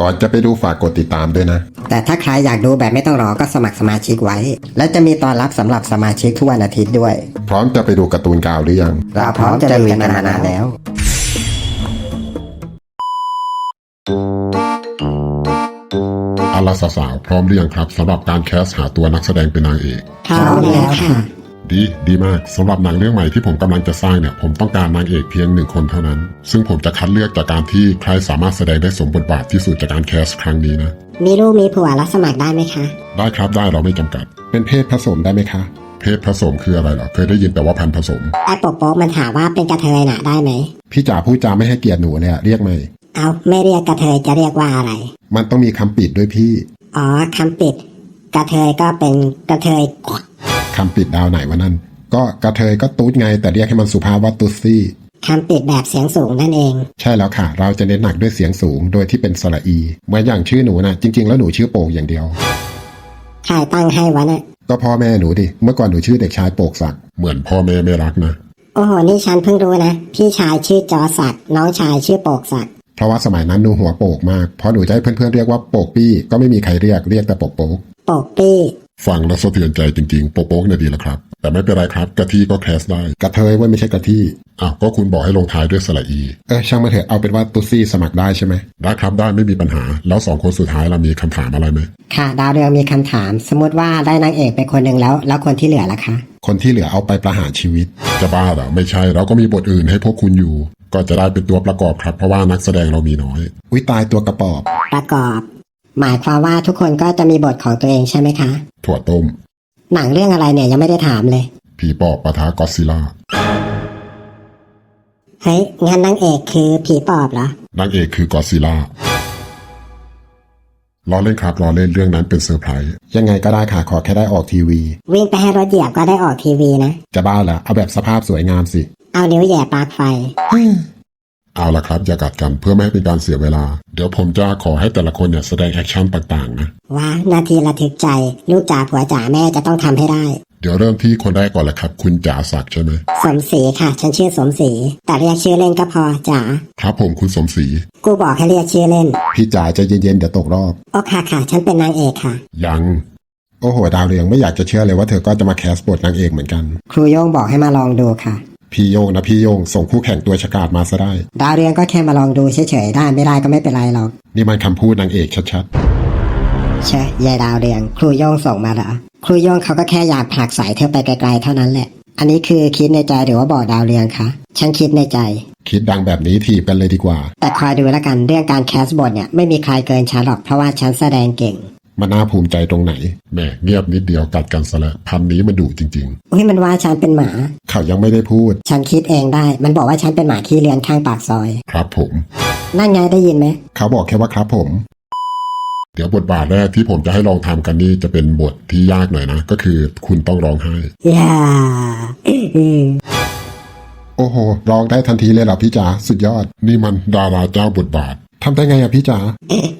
ก่อนจะไปดูฝากกดติดตามด้วยนะ แต่ถ้าใครอยากดูแบบไม่ต้องรอก็สมัครสมาชิกไว้ และจะมีตอนรับสำหรับสมาชิกทุกวันอาทิตย์ด้วย พร้อมจะไปดูการ์ตูนกาวหรือยัง เราพร้อมจะลุยกันมานานแล้ว อาลาสาวๆพร้อมหรือยังครับสำหรับการแคสหาตัวนักแสดงเป็นนางเอก พร้อมแล้วค่ะ ดีดีมากสำหรับหนังเรื่องใหม่ที่ผมกำลังจะสร้างเนี่ย ผมต้องการนางเอกเพียงหนึ่งคนเท่านั้น ซึ่งผมจะคัดเลือกจากการที่ใครสามารถแสดงได้สมบทบาทที่สุดจากการแคสครั้งนี้นะ มีลูกมีผัวรับสมัครได้ไหมคะ ได้ครับได้เราไม่จำกัด เป็นเพศผสมได้ไหมคะ เพศผสมคืออะไรเหรอเคยได้ยินแต่ว่าพันธุ์ผสมไอ้โปกโป๊กมันถามว่าเป็นกระเทยน่ะได้ไหมพี่จ๋าพูดจาไม่ให้เกียรติหนูเลยอะเรียกไม่เอาไม่เรียกกระเทยจะเรียกว่าอะไร มันต้องมีคำปิดด้วยพี่ อ๋อคำปิด กระเทยก็เป็นกระเทย คำปิดดาวไหนวะนั่น ก็กระเทยก็ตูดไง แต่เรียกให้มันสุภาพว่าตุ๊ดซี่คำปิดแบบเสียงสูงนั่นเอง ใช่แล้วค่ะ เราจะเน้นหนักด้วยเสียงสูงโดยที่เป็นสระอีเหมือนอย่างชื่อหนูนะจริง ๆ แล้วหนูชื่อโปกอย่างเดียวใครตั้งให้วะน่ะก็พ่อแม่หนูดิเมื่อก่อนหนูชื่อเด็กชายโปกศักดิ์เหมือนพ่อแม่ไม่รักนะโอ้โหนี่ฉันเพิ่งรู้นะ พี่ชายชื่อจอศักดิ์น้องชายชื่อโปกศักดิ์เพราะว่าสมัยนั้นหนูหัวโปกมากเพราะหนูจะให้เพื่อนๆเรียกว่าโปกปี้ก็ไม่มีใครเรียกเรียกแต่โปกโปกโปกปี้ ฟังแล้วสะเทือนใจจริงๆ โป๊กๆเนี่ยดีแล้วครับ แต่ไม่เป็นไรครับกะทิก็แคสได้กระเทยเว่าไม่ใช่กะที่อ้าวก็คุณบอกให้ลงท้ายด้วยสระอีเออช่างมาเถอะเอาเป็นว่าตุ๊ดซี่สมัครได้ใช่ไหมได้ครับได้ไม่มีปัญหา แล้วสองคนสุดท้ายเรามีคำถามอะไรไหมค่ะ ดาวเรืองมีคำถาม สมมติว่าได้นางเอกไปคนหนึ่งแล้ว แล้วคนที่เหลือล่ะคะ คนที่เหลือเอาไปประหารชีวิต จะบ้าเหรอไม่ใช่เราก็มีบทอื่นให้พวกคุณอยู่ ก็จะได้เป็นตัวประกอบครับเพราะว่านักแสดงเรามีน้อยอุ้ยตายตัวกระปอบ ประกอบ หมายความว่าทุกคนก็จะมีบทของตัวเองใช่ไหมคะ ถั่วต้ม หนังเรื่องอะไรเนี่ยยังไม่ได้ถามเลย ผีปอบปะทะกอดซิลล่าเฮ้ยงั้นนางเอกคือผีปอบเหรอนางเอกคือกอดซิลล่าล้อเล่นครับล้อเล่นเรื่องนั้นเป็นเซอร์ไพรส์ยังไงก็ได้ค่ะขอแค่ได้ออกทีวี วิ่งไปให้รถเหยียบก็ได้ออกทีวีนะ จะบ้าเหรอเอาแบบสภาพสวยงามสิ เอานิ้วแหย่ปลั๊กไฟ เอาละครับ อย่ากัดกันเพื่อไม่ให้เป็นการเสียเวลา เดี๋ยวผมจะขอให้แต่ละคนเนี่ยแสดงแอคชั่นต่างๆนะว้าวนาทีระทึกใจ ลูกจ๋าผัวจ๋าแม่จะต้องทำให้ได้ เดี๋ยวเริ่มที่คนแรกก่อนเลยครับ คุณจ๋าศักดิ์ใช่ไหมสมศรีค่ะ ฉันชื่อสมศรีแต่เรียกชื่อเล่นก็พอจ๋าครับผมคุณสมศรีกูบอกให้เรียกชื่อเล่นพี่จ๋าใจะเย็นๆเดี๋ยวตกรอบโอ้ค่ะค่ะ ฉันเป็นนางเอกค่ะ ยังโอ้โหดาวเรืองไม่อยากจะเชื่อเลยว่าเธอก็จะมาแคสบทนางเอกเหมือนกัน ครูโย่งบอกให้มาลองดูค่ะ พี่โยงนะพี่โยงส่งคู่แข่งตัวฉกาจมาซะได้ ดาวเรืองก็แค่มาลองดูเฉยๆได้ไม่ได้ก็ไม่เป็นไรหรอกนี่มันคำพูดนางเอกชัดเชยยายดาวเรืองครูโย่งส่งมาเหรอครูโย่งเขาก็แค่อยากผลักสายเธอไปไกลๆเท่านั้นแหละ อันนี้คือคิดในใจหรือว่าบอกดาวเรืองคะฉันคิดในใจ ๆ คิดดังแบบนี้ถีบกันเลยดีกว่า แต่คอยดูแล้วกันเรื่องการแคสบทเนี่ยไม่มีใครเกินฉันหรอกเพราะว่าฉันแสดงเก่ง มันน่าภูมิใจตรงไหนแหม่เงียบนิดเดียวกัดกันซะแล้วพันนี้มันดุจริงอุ้ยมันว่าฉันเป็นหมา เขายังไม่ได้พูด ฉันคิดเองได้ มันบอกว่าฉันเป็นหมาขี้เลือนข้างปากซอยๆครับผม นั่นไงได้ยินไหม เขาบอกแค่ว่าครับผม เดี๋ยวบทบาทแรกที่ผมจะให้ลองทำกันนี่จะเป็นบทที่ยากหน่อยนะ ก็คือคุณต้องร้องไห้ อย่าโอ้โห ร้องได้ทันทีเลยเหรอพี่จ๋าสุดยอด นี่มันดาราเจ้าบทบาท ทำได้ไงอะพี่จ๋า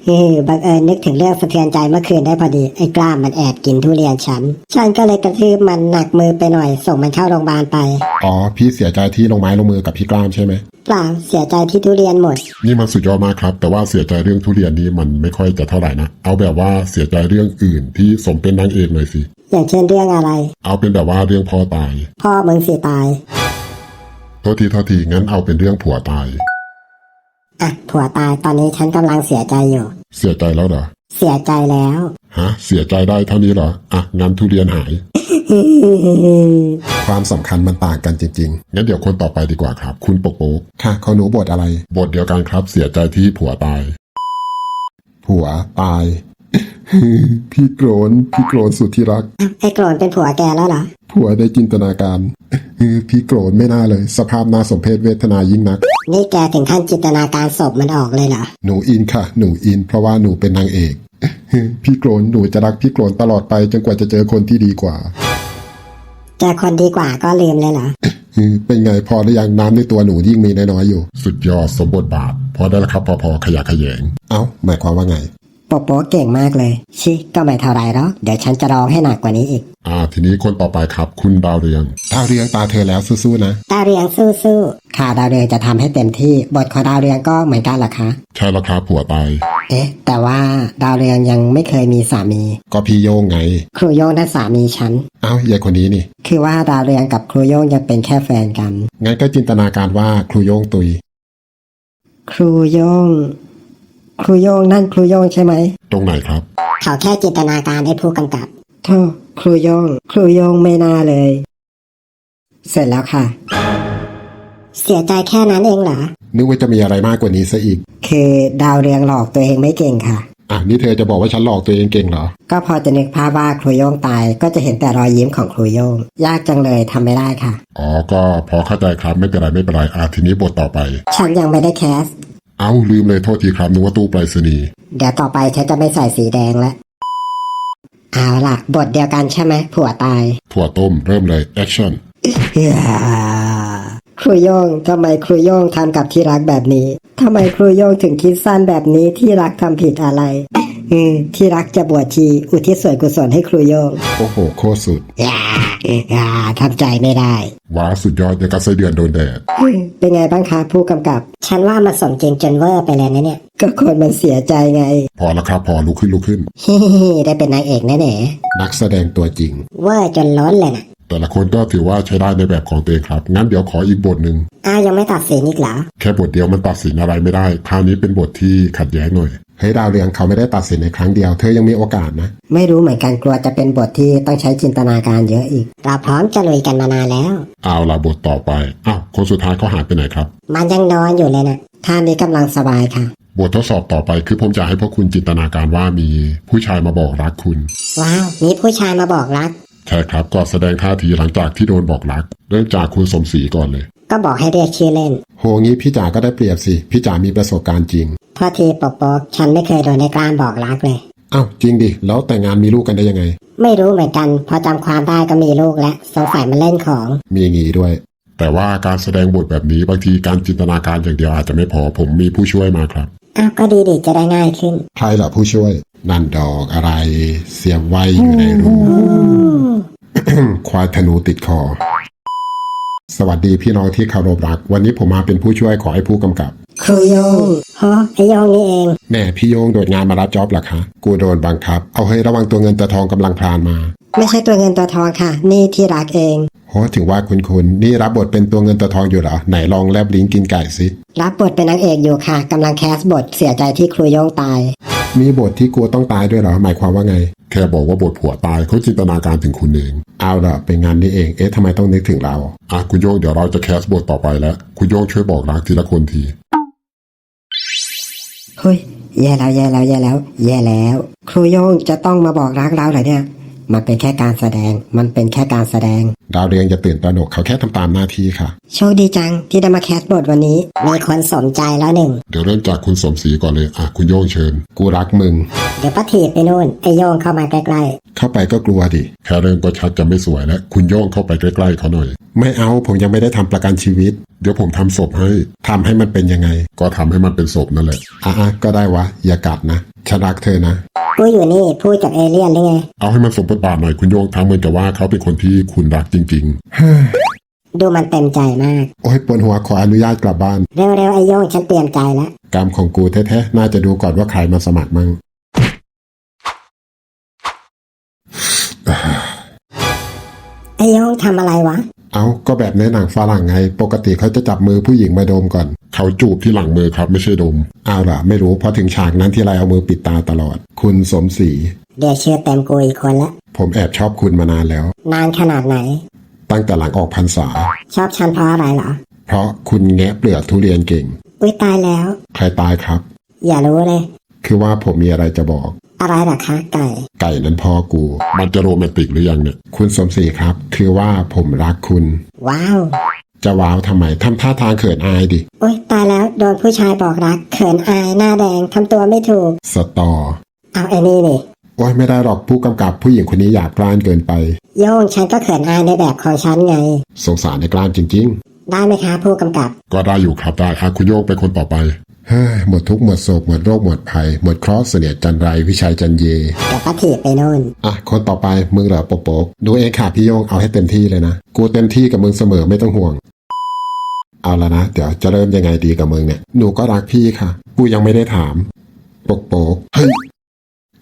เฮ้ยบังเอิญนึกถึงเรื่องสะเทือนใจเมื่อคืนได้พอดี ไอ้กล้ามมันแอบกินทุเรียนฉัน ฉันก็เลยกระทืบมันหนักมือไปหน่อย ส่งมันเข้าโรงพยาบาลไป อ๋อ พี่เสียใจที่ลงไม้ลงมือกับพี่กล้ามใช่ไหมเปล่าเสียใจที่ทุเรียนหมด นี่มันสุดยอดมากครับ แต่ว่าเสียใจเรื่องทุเรียนนี้มันไม่ค่อยจะเท่าไหร่นะ เอาแบบว่าเสียใจเรื่องอื่นที่สมเป็นนางเอกหน่อยสิ อย่างเช่นเรื่องอะไร เอาเป็นแบบว่าเรื่องพ่อตาย พ่อมึงสิตาย โทษทีโทษทีงั้นเอาเป็นเรื่องผัวตาย อะผัวตายตอนนี้ฉันกำลังเสียใจอยู่ เสียใจแล้วเหรอ เสียใจแล้ว ฮะ เสียใจได้เท่านี้เหรอ อะ งั้นทุเรียนหาย ความสำคัญมันต่างกันจริงงั้นเดี๋ยวคนต่อไปดีกว่าครับ คุณปกโป๊กๆค่ะเขาหนูบทอะไร บทเดียวกันครับ เสียใจที่ผัวตาย ผัวตาย พี่โกรนพี่โกรนสุดที่รัก ไอ้โกรนเป็นผัวแกแล้วเหรอ ผัวได้จินตนาการพี่โกรนไม่น่าเลย สภาพน่าสมเพชเวทนายิ่งนัก นี่แกถึงขั้นจินตนาการศพมันออกเลยเหรอ หนูอินค่ะ หนูอิน เพราะว่าหนูเป็นนางเอก พี่โกรนหนูจะรักพี่โกรนตลอดไปจนกว่าจะเจอคนที่ดีกว่า เจอคนดีกว่าก็ลืมเลยเหรอเป็นไงพอหรือยังน้ำในตัวหนูยิ่งมีน้อยๆอยู่ สุดยอดสมบทบาท พอได้แล้วครับพอพอขยะแขยง เอ้าหมายความว่าไง โปโป๊เก่งมากเลย ชิก็ไม่เท่าไรหรอกเดี๋ยวฉันจะร้องให้หนักกว่านี้อีก อ่า ทีนี้คนต่อไปครับ คุณดาวเรืองดาวเรืองตาเธอแล้วสู้ๆนะ ดาวเรืองสู้สู้ข่าวดาวเรืองจะทำให้เต็มที่ บทของดาวเรืองก็เหมือนกันเหรอคะ ใช่แล้วครับผัวตายเอ๊ะ แต่ว่าดาวเรืองยังไม่เคยมีสามี ก็พี่โยงไง ครูโยงนั่นสามีฉัน เอ้ายายคนนี้นี่ คือว่าดาวเรืองกับครูโยงยังเป็นแค่แฟนกัน งั้นก็จินตนาการว่าครูโยงตุย ครูโยง ครูโยงนั่นครูโยงใช่ไหมตรงไหนครับๆเขาแค่จินตนาการให้ผู้กำกับโธ่ครูโยง ครูโยงไม่น่าเลย เสร็จแล้วค่ะ เสียใจแค่นั้นเองเหรอ นึกว่าจะมีอะไรมากกว่านี้ซะอีก คือดาวเรืองหลอกตัวเองไม่เก่งค่ะ อะนี่เธอจะบอกว่าฉันหลอกตัวเองเก่งเหรอ ก็พอจะนึกภาพว่าครูโยงตาย ก็จะเห็นแต่รอยยิ้มของครูโยง ยากจังเลยทำไม่ได้ค่ะ อ๋อ ก็พอเข้าใจครับไม่เป็นไรไม่เป็นไรอ่าทีนี้บทต่อไป ฉันยังไม่ได้แคส เอ้าลืมเลยโทษทีครับนึกว่าตู้ไปรษณีย์เดี๋ยวต่อไปฉันจะไม่ใส่สีแดงแล้วเอาล่ะ บทเดียวกันใช่ไหมผัวตาย ถั่วต้มเริ่มเลยแอคชั่นเฮ้ยครูโยงทำไมครูโยงทำกับที่รักแบบนี้ทำไมครูโยงถึงคิดสั้นแบบนี้ที่รักทำผิดอะไร อืมที่รักจะบวชชีอุทิศส่วนกุศลให้ครูโยง โอ้โห โคตรสุด อย่าอย่าทำใจไม่ได้ ว้าสุดยอดอย่างกับไส้เดือนโดนแดด เป็นไงบ้างคะผู้กำกับ ฉันว่ามันสมจริงจนเวอร์ไปเลยนะเนี่ย ก็คนมันเสียใจไง พอแล้วครับพอลุกขึ้นลุกขึ้นฮิได้เป็นนางเอกแน่นักแสดงตัวจริง เวอร์จนล้นเลยนะ แต่ละคนก็ถือว่าใช้ได้ในแบบของตัวเองครับ งั้นเดี๋ยวขออีกบทหนึ่งอ้าวยังไม่ตัดสินอีกเหรอ แค่บทเดียวมันตัดสินอะไรไม่ได้ คราวนี้เป็นบทที่ขัดแย้งหน่อย เฮ้ยดาวเรืองเขาไม่ได้ตัดสินในครั้งเดียว เธอยังมีโอกาสนะๆไม่รู้เหมือนกันกลัวจะเป็นบทที่ต้องใช้จินตนาการเยอะอีก เราพร้อมจะลุยกันมานานแล้ว เอาละบทต่อไป อ้าวคนสุดท้ายเขาหายไปไหนครับ มันยังนอนอยู่เลยนะท่านี้กำลังสบายค่ะ บททดสอบต่อไปคือผมจะให้พวกคุณจินตนาการว่ามีผู้ชายมาบอกรักคุณ ว้าว มีผู้ชายมาบอกรัก ใช่ครับก็แสดงท่าทีหลังจากที่โดนบอกรัก เริ่มจากคุณสมศรีก่อนเลย ก็บอกให้เรียกชื่อเล่น โหงี้พี่จ๋าก็ได้เปรียบสิ พี่จ๋ามีประสบการณ์จริงโทษทีปกปกฉันไม่เคยโดนในกลารบอกรักเลย อ้าวจริงดิ แล้วแต่งงานมีลูกกันได้ยังไง ไม่รู้เหมือนกัน พอจำความได้ก็มีลูกแล้วสงสัยมันเล่นของ มีอย่างงี้ด้วย แต่ว่าการแสดงบทแบบนี้บางทีการจินตนาการอย่างเดียวอาจจะไม่พอผมมีผู้ช่วยมาครับ อ้าวก็ดีดิจะได้ง่ายขึ้น ใครล่ะผู้ช่วย นั่นดอกอะไร เสียบไว้อยู่ในรูควายธนูติดคอ สวัสดีพี่น้องที่เคารพรัก วันนี้ผมมาเป็นผู้ช่วยขอให้ผู้กำกับ ครูโยงโหไอโยงนี่เอง แน่พี่โยงโดดงานมารับจ็อบเหรอคะ กูโดนบังคับ เอาให้ระวังตัวเงินตัวทองกำลังพลานมา ไม่ใช่ตัวเงินตัวทองค่ะ นี่ที่รักเองโหถึงว่าคุณคุณนี่รับบทเป็นตัวเงินตัวทองอยู่เหรอ ไหนลองแลบลิ้นกินไก่สิ รับบทเป็นนางเอกอยู่ค่ะกำลังแคสบทเสียใจที่ครูโยงตาย มีบทที่กลัวต้องตายด้วยเหรอ หมายความว่าไง แค่บอกว่าบทผัวตายเขาจินตนาการถึงคุณเอง เอาละเป็นงานนี้เอง เอ๊ะทำไมต้องนึกถึงเรา อะคุณโยงเดี๋ยวเราจะแคสบทต่อไปแล้ว คุณโยงช่วยบอกรักทีละคนที เฮ้ย แย่แล้วแย่แล้วแย่แล้ว แย่แล้ว ครูโยงจะต้องมาบอกรักเราเหรอเนี่ย มันเป็นแค่การแสดง มันเป็นแค่การแสดง ดาวเรืองจะตื่นตระหนกเขาแค่ทำตามหน้าที่ค่ะ โชคดีจังที่ได้มาแคสบทวันนี้ มีคนสมใจแล้วหนึ่ง เดี๋ยวเริ่มจากคุณสมศรีก่อนเลยอะคุณโยงเชิญ กูรักมึง เดี๋ยวป้าถีบไปนู่นไอโยงเข้ามาใกล้เข้าไปก็กลัวดิ แค่เริ่มก็ชัดจะไม่สวยแล้ว คุณโยงเข้าไปใกล้ๆเขาหน่อย ไม่เอาผมยังไม่ได้ทำประกันชีวิต เดี๋ยวผมทำศพให้ทำให้มันเป็นยังไง ก็ทำให้มันเป็นศพนั่นแหละอะๆก็ได้วะอย่ากัดนะ ฉันรักเธอนะๆกูอยู่นี่พูดกับเอเลี่ยนหรือไง เอาให้มันสมบทบาทหน่อยคุณโยงทำเหมือนกับว่าเขาเป็นคนที่คุณรักจริงดูมันเต็มใจมากโอ้ยปวดหัวขออนุญาตกลับบ้าน เร็วๆไอโยงฉันเตรียมใจแล้ว กรรมของกูแท้ๆ น่าจะดูก่อนว่าใครมาสมัครมั่ง ไอโยงทำอะไรวะ เอาก็แบบในหนังฝรั่งไง ปกติเขาจะจับมือผู้หญิงมาดมก่อนๆเขาจูบที่หลังมือครับไม่ใช่ดมเอาล่ะ ไม่รู้พอถึงฉากนั้นที่ไรเอามือปิดตาตลอด คุณสมศรีเดี๋ยวชื่อเต็มกูอีกคนละผมแอบชอบคุณมานานแล้ว นานขนาดไหน ตั้งแต่หลังออกพรรษา ชอบฉันเพราะอะไรเหรอ เพราะคุณแงะเปลือกทุเรียนเก่ง อุ้ยตายแล้ว ใครตายครับ อย่ารู้เลย คือว่าผมมีอะไรจะบอก อะไรเหรอคะไก่ ไก่นั้นพ่อกู มันจะโรแมนติกหรือยังเนี่ย คุณสมศรีครับ คือว่าผมรักคุณ ว้าว จะว้าวทำไมทำท่าทางเขินอายดิอุ้ยตายแล้วโดนผู้ชายบอกรัก เขินอายหน้าแดงทำตัวไม่ถูก สตอ เอาไอ้นี่นี่โอ้ยไม่ได้หรอกผู้กำกับผู้หญิงคนนี้อยากกล้านเกินไป โยงฉันก็เขินอายในแบบของฉันไง สงสารในกล้านจริงได้ไหมคะผู้กำกับ ก็ได้อยู่ครับได้อะคุณโยงเป็นคนต่อไปๆเฮ้ย หมดทุกข์หมดโศกหมดโรคหมดภัย หมดเคราะห์เสนียดจันไรวิชัยจันเยเดี๋ยวก็ถีบไปโน่นอะคนต่อไปมึงเหรอโปกโปกดูเองค่ะพี่โยงเอาให้เต็มที่เลยนะ กูเต็มที่กับมึงเสมอไม่ต้องห่วง เอาละนะ เดี๋ยวจะเริ่มยังไงดีกับมึงเนี่ยหนูก็รักพี่ค่ะ กูยังไม่ได้ถามโปกโปกเฮ้ย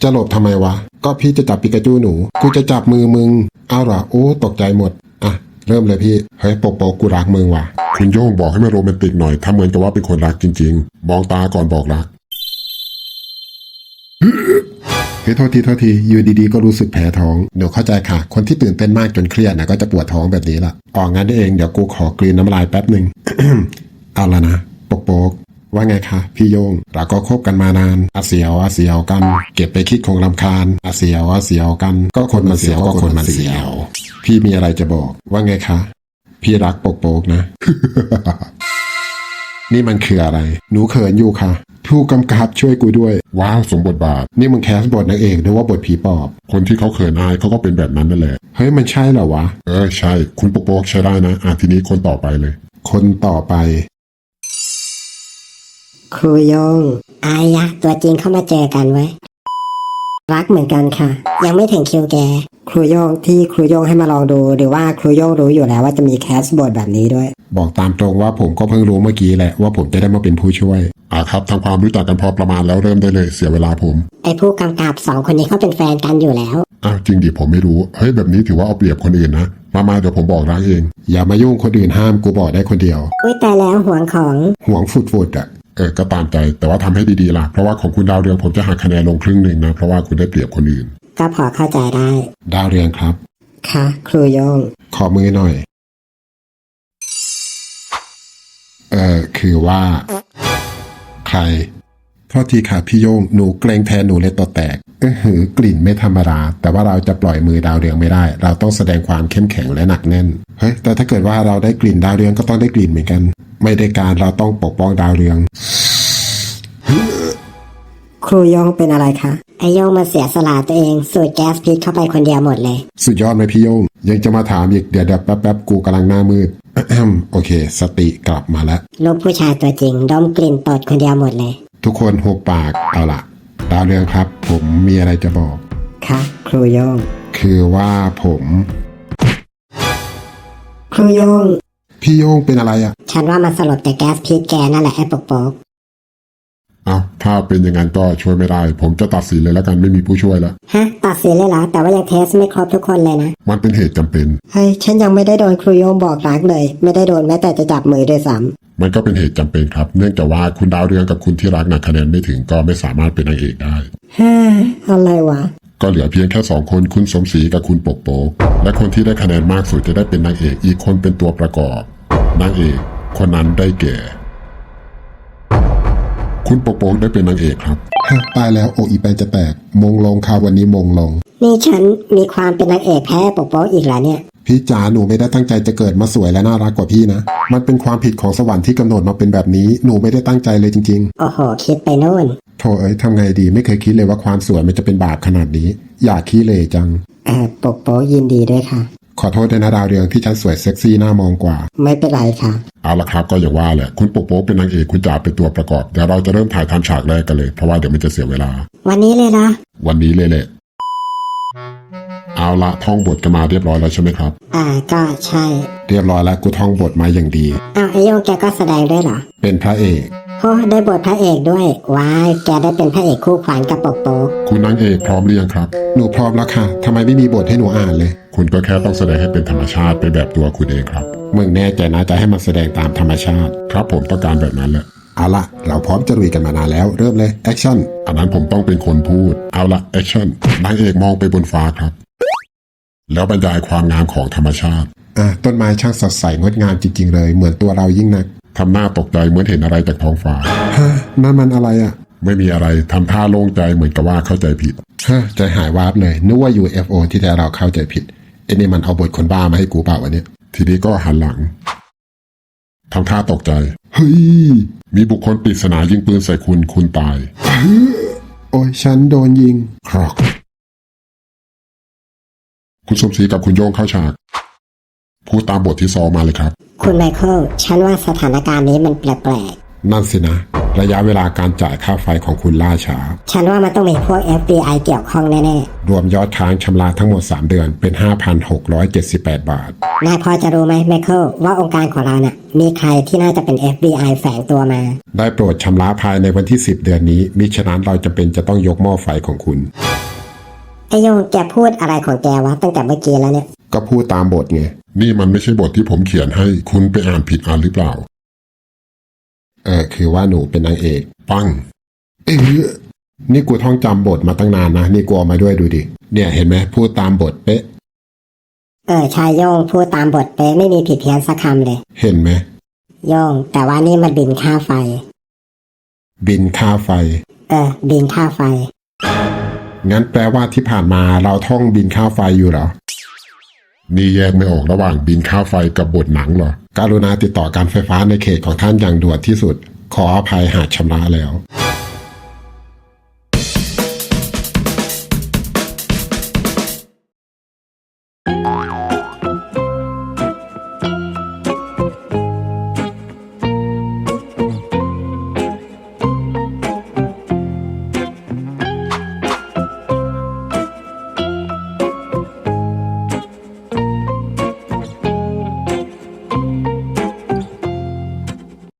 จะหลบทำไมวะ ก็พี่จะจับปิกาจูหนู กูจะจับมือมึง เอาเหรอโอ้ตกใจหมด อะ เริ่มเลยพี่ เฮ้ยโปกโปกกูรักมึงว่ะ คุณโย่งบอกให้มันโรแมนติกหน่อยถ้าเหมือนกับว่าเป็นคนรักจริง ๆ มองตาก่อนบอกรัก เฮ้ยโทษทีโทษทีอยู่ดีๆก็รู้สึกแพ้ท้อง หนูเข้าใจค่ะ คนที่ตื่นเต้นมากจนเครียดนะก็จะปวดท้องแบบนี้ละอองั้นเองเดี๋ยวกูขอกลืนน้ำลายแป๊บหนึ่ง เอาละนะปกโปก ว่าไงคะพี่โยง เราก็คบกันมานานอาเสียวอาเสียวกัน เก็บไปคิดคงรำคาญอาเสียวอาเสียวกัน ก็คนมันเสียวก็คนมันเสียว พี่มีอะไรจะบอก ว่าไงคะ พี่รักปกโปกนะ นี่มันคืออะไร หนูเขินอยู่ค่ะผู้กำกับช่วยกูด้วย ว้าวสมบทบาท นี่มึงแคสบทนางเอกหรือว่าบทผีปอบ คนที่เขาเขินอายเขาก็เป็นแบบนั้นนั่นแหละ เฮ้ยมันใช่เหรอวะ เออใช่ คุณโปกโป๊กใช้ได้นะ อะทีนี้คนต่อไปเลย คนต่อไป ครูโยงอายะตัวจริงเข้ามาเจอกันไว้ยรักเหมือนกันค่ะ ยังไม่ถึงคิวแก ครูโยงที่ครูโยงให้มาลองดู หรือว่าครูโยงรู้อยู่แล้วว่าจะมีแคสบทแบบนี้ด้วย บอกตามตรงว่าผมก็เพิ่งรู้เมื่อกี้แหละว่าผมจะได้มาเป็นผู้ช่วยอะครับทำความรู้จักกันพอประมาณแล้วเริ่มได้เลยเสียเวลาผมไอ้ผู้กำกับสองคนนี้เขาเป็นแฟนกันอยู่แล้ว อ้าวจริงดิผมไม่รู้เฮ้ยแบบนี้ถือว่าเอาเปรียบคนอื่นนะมามาเดี๋ยวผมบอกรักเอง อย่ามายุ่งคนอื่นห้ามกูบอกได้คนเดียว อุ้ยแต่แล้วห่วงของห่วงฟุดฟุดๆอะ เออก็ตามใจแต่ว่าทำให้ดีๆล่ะ เพราะว่าของคุณดาวเรืองผมจะหักคะแนนลงครึ่งหนึ่งนะ เพราะว่าคุณได้เปรียบคนอื่น ก็พอเข้าใจได้ ดาวเรืองครับ ค่ะครูโยงขอมือหน่อย เออคือว่า ใครโทษทีค่ะพี่โยงหนูเกรงแทนหนูเลยตัวแตก เออหือกลิ่นไม่ธรรมดา แต่ว่าเราจะปล่อยมือดาวเรืองไม่ได้ เราต้องแสดงความเข้มแข็งและหนักแน่น เฮ้ย แต่ถ้าเกิดว่าเราได้กลิ่นดาวเรืองก็ต้องได้กลิ่นเหมือนกัน ไม่ได้การเราต้องปกป้องดาวเรือง ครูโยงเป็นอะไรคะ ไอโยงมาเสียสละตัวเองสูดแก๊สพิษเข้าไปคนเดียวหมดเลย สุดยอดไหมพี่โยง ยังจะมาถามอีกเดี๋ยวเดี๋ยวแป๊บแป๊บกูกำลังหน้ามืดโอเค สติกลับมาแล้ว ลูกผู้ชายตัวจริงดมกลิ่นตดคนเดียวหมดเลย ทุกคนหุบปากเอาละ ดาวเรืองครับ ผมมีอะไรจะบอก ค่ะ ครูโยง คือว่าผม ครูโยง พี่โยงเป็นอะไรอะ่ะ ฉันว่ามันสลบแต่แก๊สพิษแกนั่นแหละไอ้ปกโป๊กเอาถ้าเป็นอย่างนั้นก็ช่วยไม่ได้ ผมจะตัดสินเลยแล้วกันไม่มีผู้ช่วยแล้วฮะ ตัดสินเลยเหรอ แต่ว่ายังเทสไม่ครบทุกคนเลยนะ มันเป็นเหตุจำเป็น เฮ้ย ฉันยังไม่ได้โดนครูโยงบอกรักเลย ไม่ได้โดนแม้แต่จะจับมือด้วยซ้ มันก็เป็นเหตุจำเป็นครับ เนื่องจากว่าคุณดาวเรืองกับคุณที่รักนะคะแนนไม่ถึงก็ไม่สามารถเป็นนางเอกได้ำฮ่าอะไรวะ ก็เหลือเพียงแค่สองคนคุณสมศรีกับคุณปกโป๊กและคนที่ได้คะแนนมากสุดจะได้เป็นนางเอกอีกคนเป็นตัวประกอบนางเอกคนนั้นได้แก่ คุณปกโป๊กได้เป็นนางเอกครับฮะตายแล้วโออีแปนจะแตกมงลงค่ะวันนี้มงลงนี่ฉันมีความเป็นนางเอกแพ้ปกโป๊กอีกแล้วเนี่ย พี่จ๋าหนูไม่ได้ตั้งใจจะเกิดมาสวยและน่ารักกว่าพี่นะ มันเป็นความผิดของสวรรค์ที่กำหนดมาเป็นแบบนี้ หนูไม่ได้ตั้งใจเลยจริงโอ้โห คิดไปโน่นๆโถเอ้ยทำไงดีไม่เคยคิดเลยว่าความสวยมันจะเป็นบาปขนาดนี้ อยากขี้เลยจัง เออปกโป๊กยินดีด้วยค่ะ ขอโทษด้วยนะดาวเรืองที่ฉันสวยเซ็กซี่หน้ามองกว่า ไม่เป็นไรค่ะ เอาละครับก็อย่างว่าแหละคุณปกโป๊กเป็นนางเอกคุณจ๋าเป็นตัวประกอบเดี๋ยวเราจะเริ่มถ่ายทำฉากแรกกันเลยเพราะว่าเดี๋ยวมันจะเสียเวลา วันนี้เลยเหรอวันนี้เลยแหละ เอาละท่องบทกันมาเรียบร้อยแล้วใช่ไหมครับ อ่าก็ใช่ เรียบร้อยแล้วกูท่องบทมาอย่างดีอ้าวไอโยงแกก็แสดงด้วยเหรอเป็นพระเอก โอ้ได้บทพระเอกด้วยว้ายแกได้เป็นพระเอกคู่ขวัญกับปกโป๊กคุณนางเอกพร้อมหรือยังครับ หนูพร้อมแล้วค่ะทำไมไม่มีบทให้หนูอ่านเลย คุณก็แค่ต้องแสดงให้เป็นธรรมชาติไปแบบตัวคุณเองครับ มึงแน่ใจนะจะให้มันแสดงตามธรรมชาติ ครับผมต้องการแบบนั้นแหละ เอาละเราพร้อมจะลุยกันมานานแล้วเริ่มเลยแอคชั่น อันนั้นผมต้องเป็นคนพูด เอาละแอคชั่นนางเอกมองไปบนฟ้าครับ แล้วบรรยายความงามของธรรมชาติ อะต้นไม้ช่างสดใสงดงามจริงๆเลย เหมือนตัวเรายิ่งนักทำหน้าตกใจเหมือนเห็นอะไรจากท้องฟ้า ฮะนั่นมันอะไรอะไม่มีอะไรทำท่าโล่งใจเหมือนกับว่าเข้าใจผิด ฮะใจหายวาบเลยนึกว่า UFO ที่แท้เราเข้าใจผิดไอ้นี่มันเอาบทคนบ้ามาให้กูเปล่าวะเนี่ยทีนี้ก็หันหลังทำท่าตกใจ เฮ้ยมีบุคคลปริศนายิงปืนใส่คุณคุณตาย โอ้ยฉันโดนยิง ครอก คุณสมศรีกับคุณโย่งเข้าฉาก พูดตามบทที่ซองมาเลยครับ คุณไมเคิลฉันว่าสถานการณ์นี้มันแปลกนั่นสินะ ระยะเวลาการจ่ายค่าไฟของคุณล่าช้าฉันว่ามันต้องมีพวก FBI เกี่ยวข้องแน่รวมยอดค้างชำระทั้งหมด 3 เดือนเป็น 5,678 บาท ๆ นายพอจะรู้ไหมไมเคิลว่าองค์การของเราเนี่ยมีใครที่น่าจะเป็น FBI แฝงตัวมา ได้โปรดชำระภายในวันที่ 10 เดือนนี้มิฉะนั้นเราจะเป็นจะต้องยกหม้อไฟของคุณ ไอโยงแกพูดอะไรของแกวะตั้งแต่เมื่อกี้แล้วเนี่ย ก็พูดตามบทไง นี่มันไม่ใช่บทที่ผมเขียนให้คุณไปอ่านผิดอ่านหรือเปล่า เออคือว่าหนูเป็นนางเอก ปัง เออนี่กูท่องจำบทมาตั้งนานนะ นี่กูเอามาด้วยดูดิ เนี่ยเห็นไหมพูดตามบทเป๊ะ เออชายโยงพูดตามบทเป๊ะไม่มีผิดเพี้ยนสักคำเลย เห็นไหมโยง แต่ว่านี่มันบินค่าไฟ บินค่าไฟ เออ บินค่าไฟ งั้นแปลว่าที่ผ่านมาเราท่องบินข้าวไฟอยู่เหรอ นี่แยกไม่ออกระหว่างบินข้าวไฟกับบทหนังเหรอ การุณาติดต่อการไฟฟ้าในเขตของท่านอย่างด่วนที่สุด ขออภัยหากชำระแล้ว